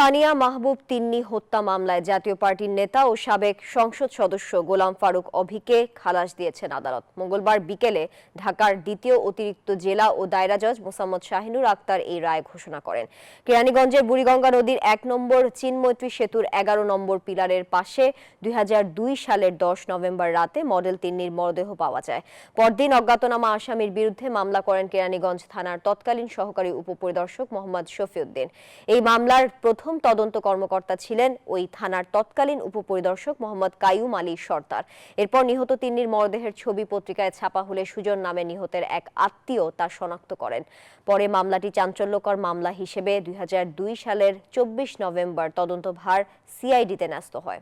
তানিয়া মাহবুব তিন্নি হত্যা মামলায় জাতীয় পার্টির নেতা ও সাবেক সংসদ সদস্য গোলাম ফারুক অভিকে খালাস দিয়েছেন আদালত। মঙ্গলবার বিকেলে ঢাকার দ্বিতীয় অতিরিক্ত জেলা ও দায়রা জজ মোসাম্মদ শাহিনুর আক্তার এই রায় ঘোষণা করেন। কেরানীগঞ্জের বুড়িগঙ্গা নদীর এক নম্বর চীনমৈত্রী সেতুর এগারো নম্বর পিলারের পাশে দুই হাজার দুই সালের দশ নভেম্বর রাতে মডেল তিন্নির মরদেহ পাওয়া যায়। পরদিন অজ্ঞাতনামা আসামির বিরুদ্ধে মামলা করেন কেরানীগঞ্জ থানার তৎকালীন সহকারী উপপরিদর্শক মোহাম্মদ শফিউদ্দিন। এই মামলার প্রথম তদন্ত কর্মকর্তা ছিলেন ওই থানার তৎকালীন উপপরিদর্শক মোহাম্মদ কাইয়ুম আলী সর্দার। এরপর নিহত তিন্নির মরদেহের ছবি পত্রিকায় ছাপা হলে সুজন নামে নিহতের এক আত্মীয় তা শনাক্ত করেন। পরে মামলাটি চাঞ্চল্যকর মামলা হিসেবে দুই হাজার দুই সালের চব্বিশ নভেম্বর তদন্তভার সিআইডিতে ন্যস্ত হয়।